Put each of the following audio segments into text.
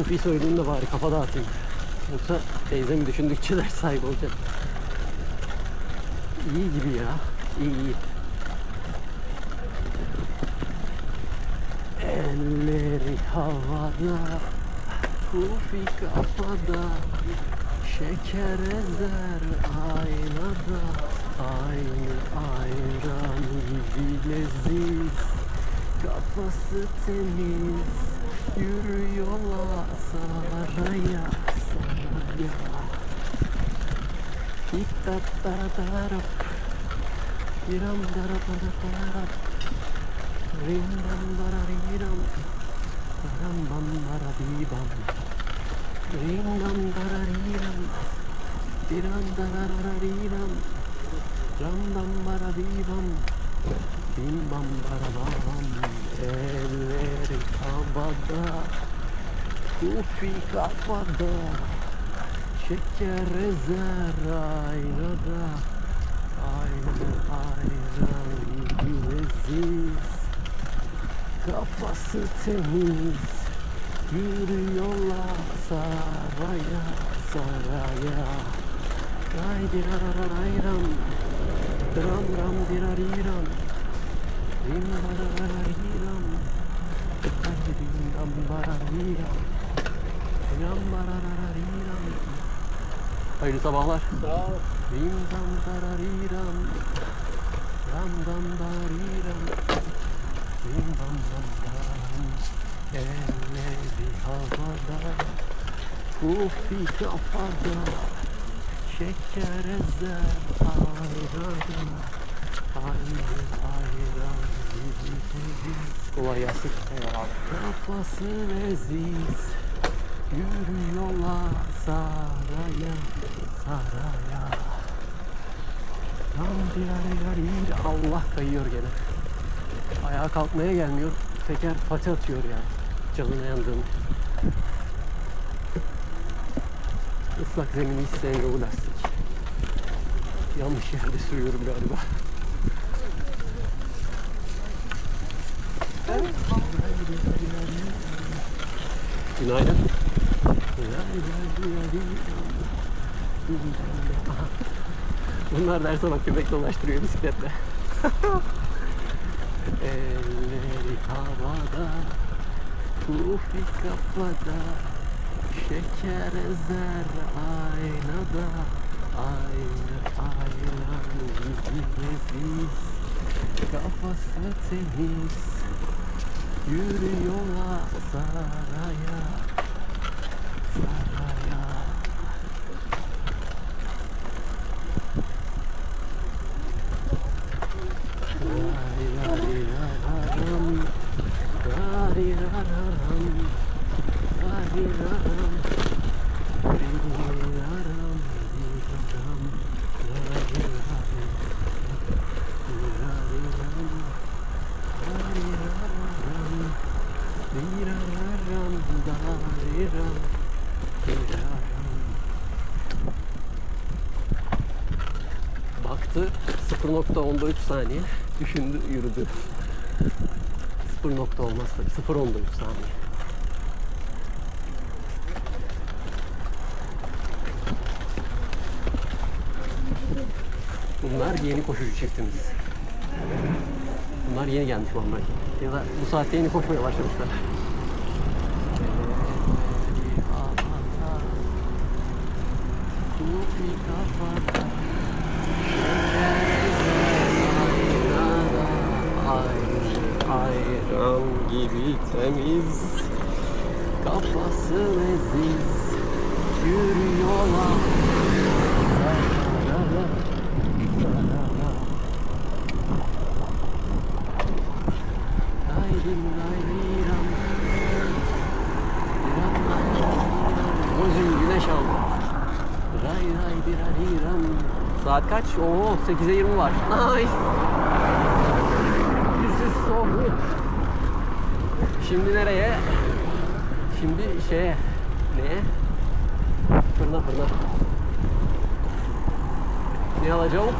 Kufi söyleyeyim de bari kafa dağıtayım. Yoksa teyzemi düşündükçe ders sahibi olacak. İyi gibi ya. İyi iyi. Elleri havada, kufi kafada, şeker ezer aynada, aynı ayran gibi leziz, kafası temiz, yürüyorlar saraya saraya. İttataratarap, iram daratarap, rim dam darariram, ram bam darabibam, rim dam darariram, iram dararariram, ram dam barabibam, bim bam barabam, elleri havada, kufi kafada, şeker ezer aynada, aynı ayran gibi leziz, kafası temiz, yürüyorlar saraya saraya. Ray dirararayram, dram ram dirariram, rim Hayırlı sabahlar. Sağ ol. Elleri havada, kufi kafada, şeker ezer ayran, Kolay gelsin. Eyvallah. Kafası leziz, yürüyorlar saraya, saraya. Tam bir Allah kayıyor gene. Ayağa kalkmaya gelmiyor. Teker pati atıyor yani. Canına yandığım. Islak zemini sevmiyor bu lastik. Yanlış yerde sürüyorum galiba. Günaydın. Bunlar derse bak köpek dolaştırıyor bisikletle. Elleri havada, kufi kafada, şeker ezer aynada, aynı ayran gibi leziz, kafası temiz, yürüyorlar saraya, saraya. 0.13 saniye düşündü yürüdü. 0 nokta olmaz tabii 0.13 saniye. Bunlar yeni koşucu çiftimiz. Bunlar yeni gelmiş vallahi. Ya da bu saatte yeni koşmaya başlamışlar. Kufi kafada Ayran gibi temiz Kafası leziz Yürüyorlar Gözüm güneş aldı Ray ray dirariram Saat kaç? Oo 8'e 20 var. Nice. This is so good. Şimdi nereye? Şimdi şeye. Neye? Fırına fırına. Ne alacağım?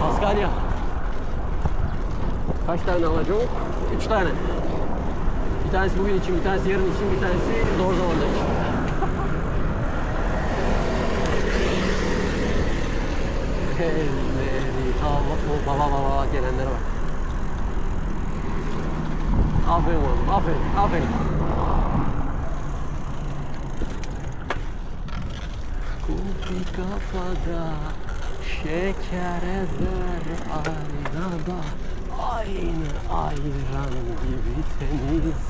Paskalya. Kaç tane alacağım? Üç tane. Bir tanesi bugün için, bir tanesi yarın için, bir tanesi zor zamanda için. Elleri baba baba gelenlere bak. Aferin oğlum, aferin, aferin. Kupi kafada, şeker ezer aynada Aynı ayran gibi temiz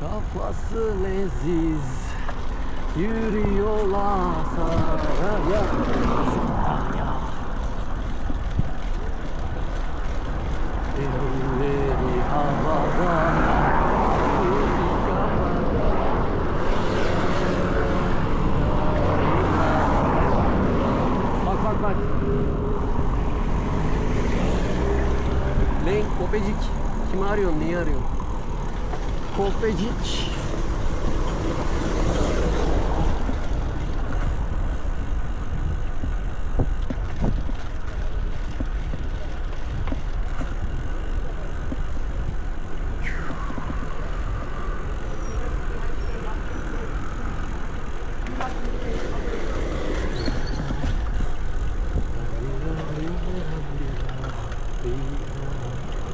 Kafası leziz Yürüyorlar saraya saraya Elleri havada kupi kafada Bak bak bak. Ne? Kopecik. Kimi arıyorsun? Niye arıyorsun? Kopecik.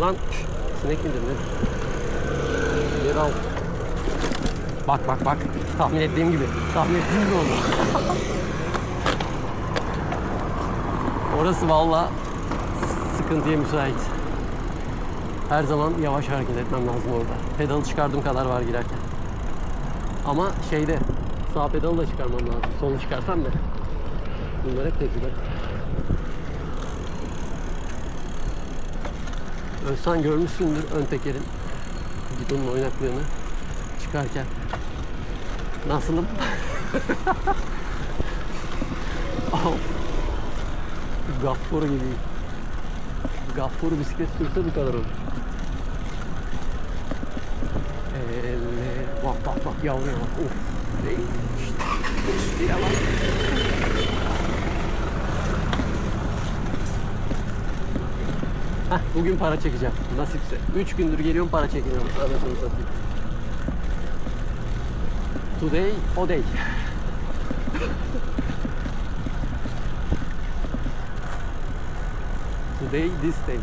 Lan sinek midir ne? Yer al. Bak bak bak. Tahmin ettiğim gibi. Tahmin ettiğim gibi oldu. Orası valla sıkıntıya müsait. Her zaman yavaş hareket etmem lazım orada. Pedalı çıkardığım kadar var girerken. Ama şeyde sağ pedalı da çıkarmam lazım. Solu çıkarsam da. Bunlar hep tecrübe. Özsan görmüşsündür ön tekerin gidonun oynaklığını çıkarken. Nasılım? Gaffur gibi. Gaffur bisiklet sürse bu kadar olur. Elle, bak bak bak yavruya bak. Of. Değil. Heh, bugün para çekeceğim. Nasipse. 3 gündür geliyorum para çekmiyorum. Anasını satayım. Today, o day. Today, this day.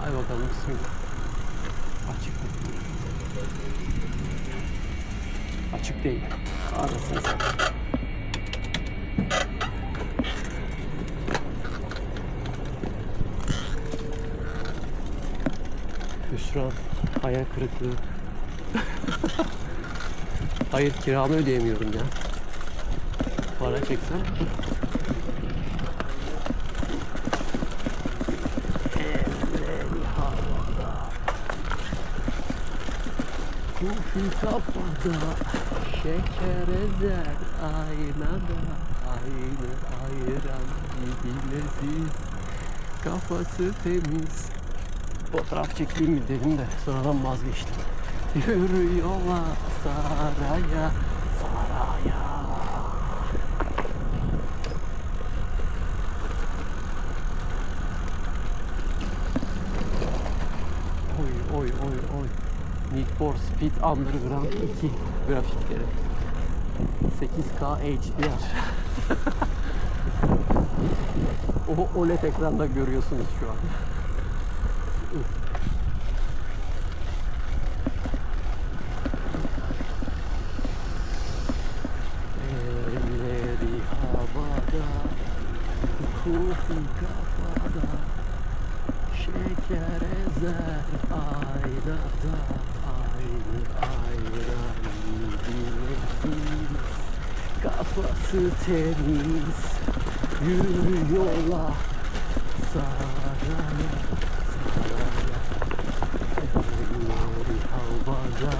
Hay bakalım bismillah. Açık mı? Açık değil. Satayım. Hüsran, hayal kırıklığı. Hayır kiramı ödeyemiyorum ya. Para çeksem. Elleri havada. Kufi kafada. Şeker ezer aynada. Aynı ayıran gibi leziz. Kafası temiz. Fotoğraf çekeyim mi dedim de sonradan vazgeçtim. Yürüyorlar saraya, saraya. Oy oy oy oy. Need for Speed Underground 2 grafikleri. 8K HDR. o OLED ekranda görüyorsunuz şu an. Elleri havada, kufi kafada, şeker ezer aynada, aynı ayran bilesiz, kafası temiz, yürüyorlar saraya, saraya, elleri havada,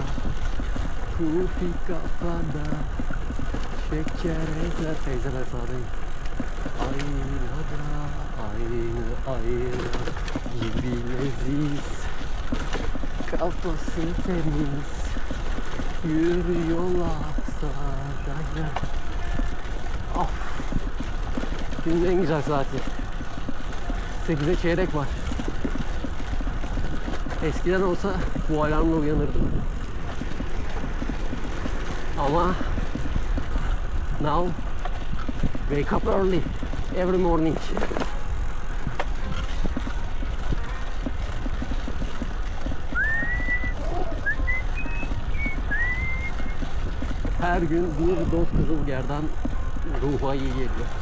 kufi kafada, Şeker ezer teyzeler sağdayım. Aynada aynı ayna gibi leziz. Kafası temiz. Yürüyorlar saraya. Günün en güzel saati. 8'e çeyrek var. Eskiden olsa bu alarmla uyanırdım. Ama now wake up early every morning. Her gün bir doz kızılgerdan ruha iyi geliyor.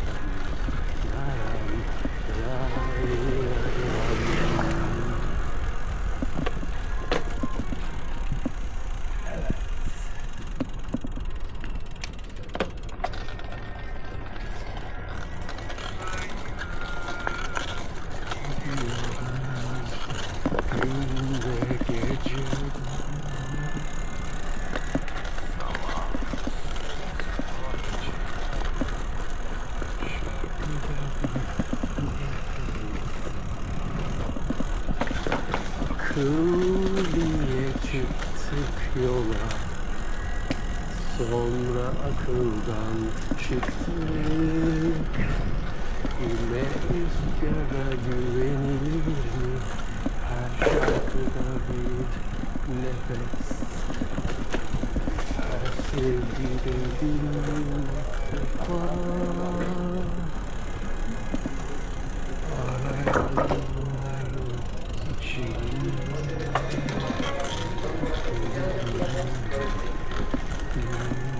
Hmm.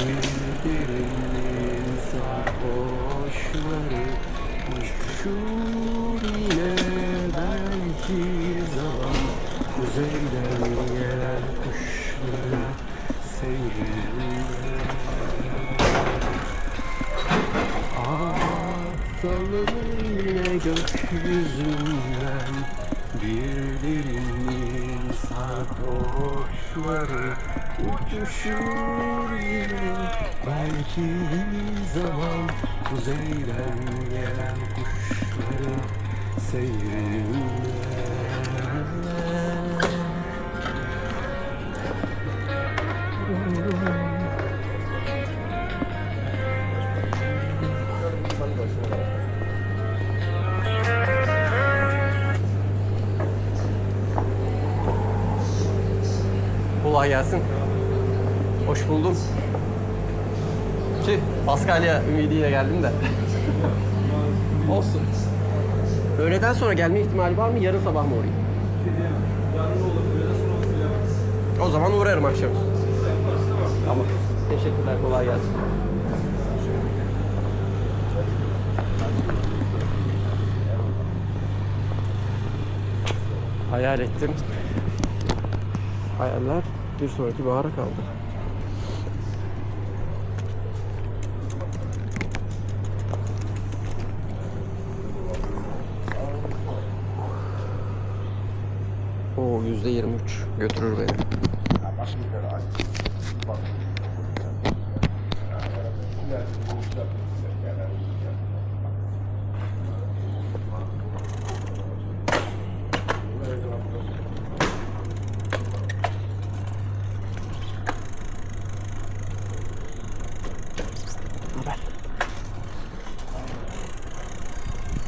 Gülderinin sarhoşları Uçuşur yine belki zaman Kuzeyden gelen kuşları Seyrinde Ah sallanır yine gökyüzünden Bir derinliğin sarhoşları Uçuşur yine belki zaman Kuzeyden gelen kuşların seyrinde Kolay gelsin. Hoş buldum. Ki Paskalya ümidiyle geldim de. Olsun. Öğleden sonra gelme ihtimali var mı? Yarın sabah mı uğrayayım? O zaman uğrarım akşam. Tamam. Teşekkürler. Kolay gelsin. Hayal ettim. Hayaller bir sonraki bahara kaldı. Yüzde 23 götürür beni.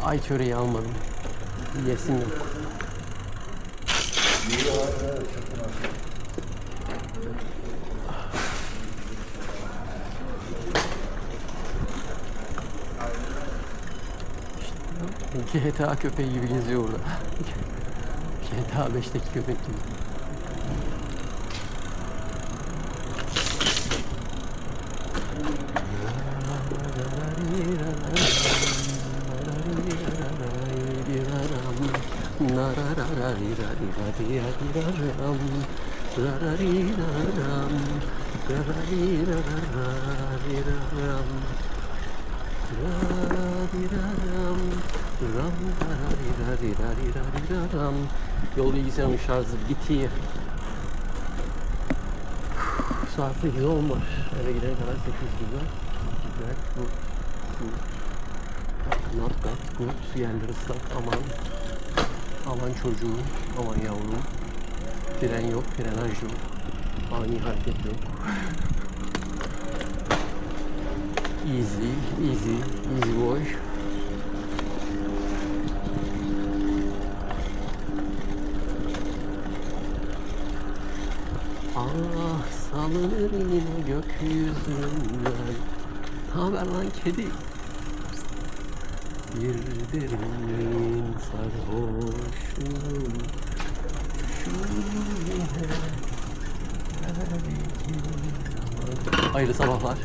Ay çöreği almadım. Yesim yok. GTA köpeği gibi geziyor orada. GTA 5'teki köpek gibi. Yol bilgisayarımın şarjı bitiyor. Saat 8 olmuş. Eve gidene kadar 8 güzel. Güzel. Bu, bu. Not bad. Good. Yerler ıslak. Aman. Aman çocuğum. Aman yavrum. Fren yok. Frenaj yok. Ani hareket yok. Easy. Easy. Easy boy. Ah salınır yine gökyüzünden Haber lan kedi Bir derin sarhoşum Hayırlı sabahlar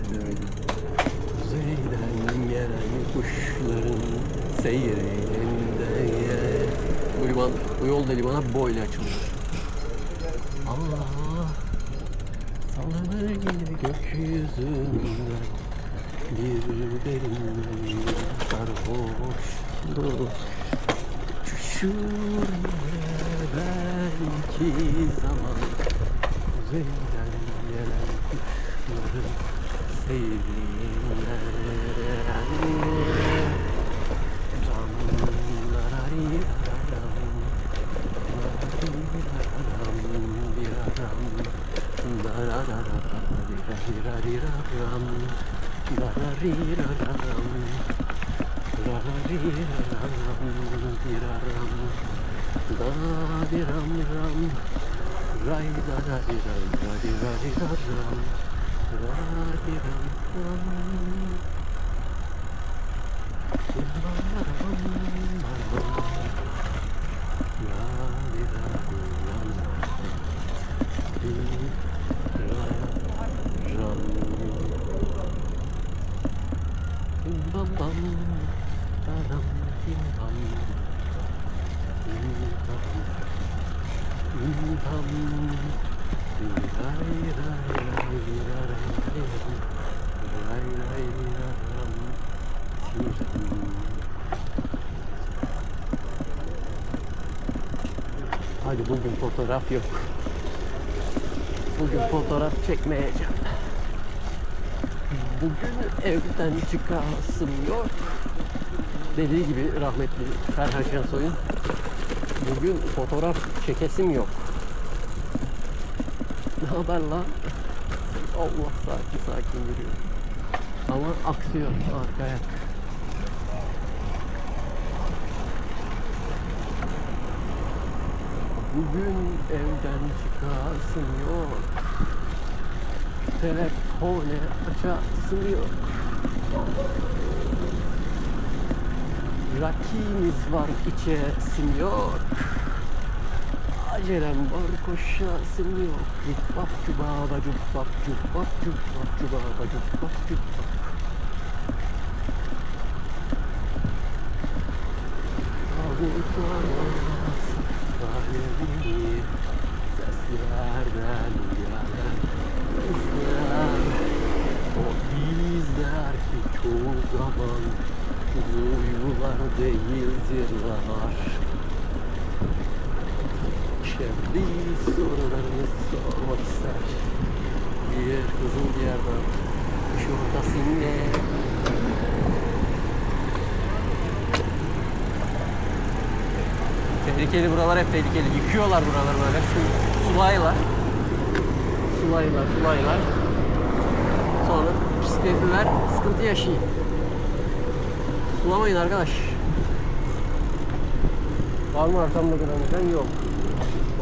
Kuzeyden gelen kuşların seyrinde Bu liman, bu yolda limana boyla açılır Allah Sallanır yine gökyüzünden Bir derin sarhoşluğu Düşür belki zaman Kuzeyden gelen kuşların seyrinde Bam bam, badam, bim bam, bim bam, bim bam, bim ray ray ray ray ray ray ray ram, tiram. Hadi bugün fotoğraf yok. Bugün fotoğraf çekmeyeceğim. Bugün evden çıkasım yok. Dediği gibi rahmetli Ferhan Şensoy'un bugün fotoğraf çekesim yok. Ne haber lan? Allah sakin sakin yürüyor. Ama aksıyor arkaya. Bugün evden çıkasım yok. Telefone açasım yok. Rakimiz var içesim yok. Acelem var koşasım yok. Cuk bap cubaba cuk bap cuk bap cuk bap zaman Duygular değildirler Şimdi sorularını sormak ister Bir kızıl bir yerden Şurtasında Tehlikeli buralar hep tehlikeli. Yıkıyorlar buraları böyle. Su, sulaylar. Sulaylar, sulaylar. Sonra bisikletliler sıkıntı yaşıyor. Sulamayın arkadaş. Var mı arkamda graniten? Yok.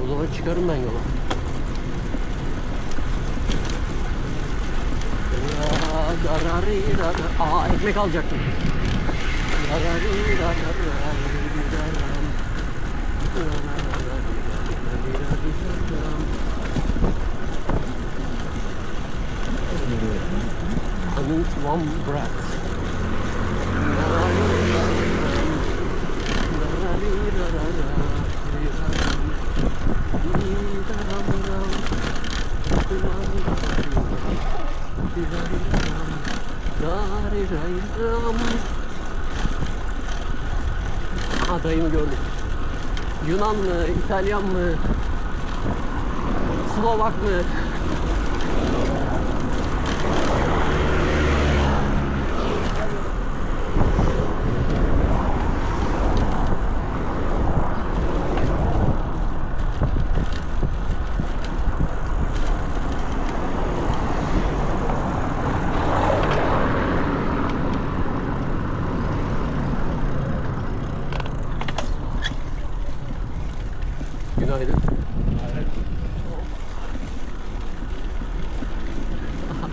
O zaman çıkarım ben yola. Aa ekmek alacaktım. I need one breath. Gördüm. Yunan mı, İtalyan mı, Slovak mı? Günaydın.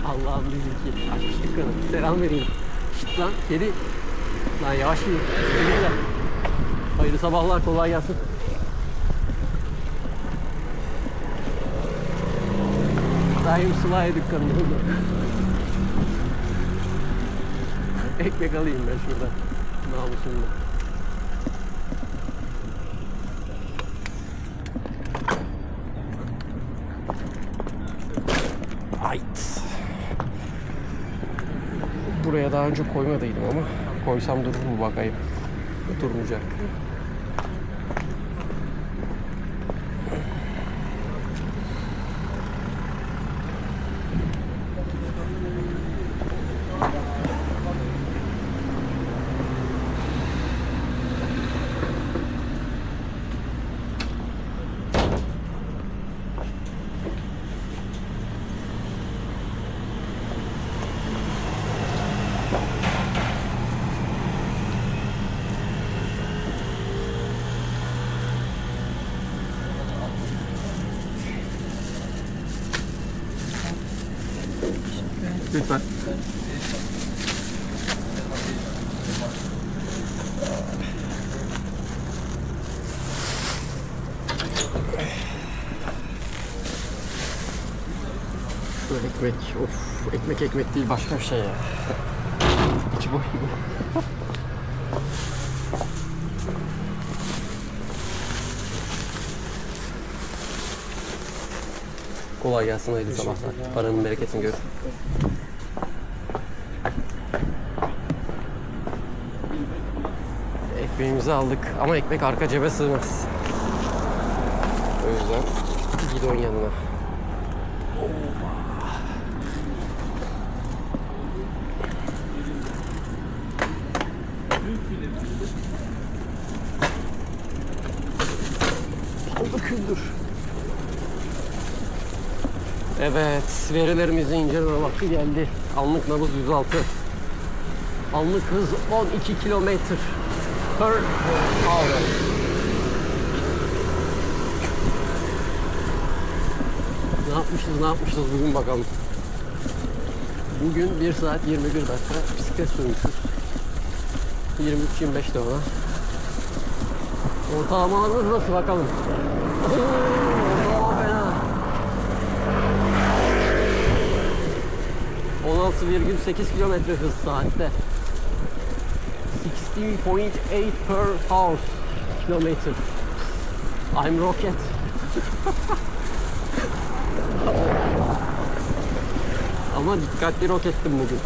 Allah'ım bizimki açmış dükkanı. Selam vereyim. Şşt lan kedi. Lan yavaş yürü. Hayırlı sabahlar kolay gelsin. Daim Sıla'ya dükkanında. Ekmek alayım ben şuradan. Namusumda. Daha önce koymadıydım ama koysam durur mu bakayım. Durmayacak. Lütfen. Şu ekmek, of ekmek ekmek değil başka bir şey ya. İçi boş gibi. Kolay gelsin hayırlı sabahlar. Paranın bereketini gör. Ekmeğimizi aldık ama ekmek arka cebe sığmaz. O yüzden gidon yanına. Aldı küldür. Evet, verilerimizi inceleme vakti geldi. Anlık nabız 106. Anlık hız 12 kilometre per hour. Ne yapmışız, ne yapmışız bugün bakalım. Bugün 1 saat 21 dakika bisiklet sürmüşüz. 23-25 de ona. Ortalamalarımız nasıl bakalım. Ortalama fena. 16,8 kilometre hız saatte. 16.8 per hour kilometre. I'm rocket. Ama dikkatli rokettim bugün.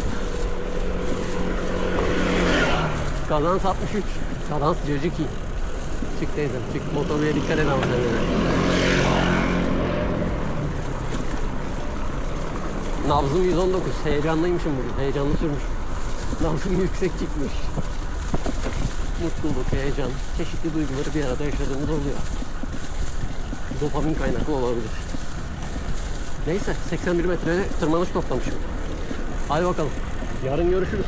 Kazans 63. Kazans cacık iyi. Çık teyzem çık. Motorluya dikkat et ama. Nabzım 119. Heyecanlıymışım bugün. Heyecanlı sürmüş. Nabzım yüksek çıkmış. Mutluluk, heyecan, çeşitli duyguları bir arada yaşadığımız oluyor. Dopamin kaynaklı olabilir. Neyse 81 metrede tırmanış toplamışım. Hadi bakalım. Yarın görüşürüz.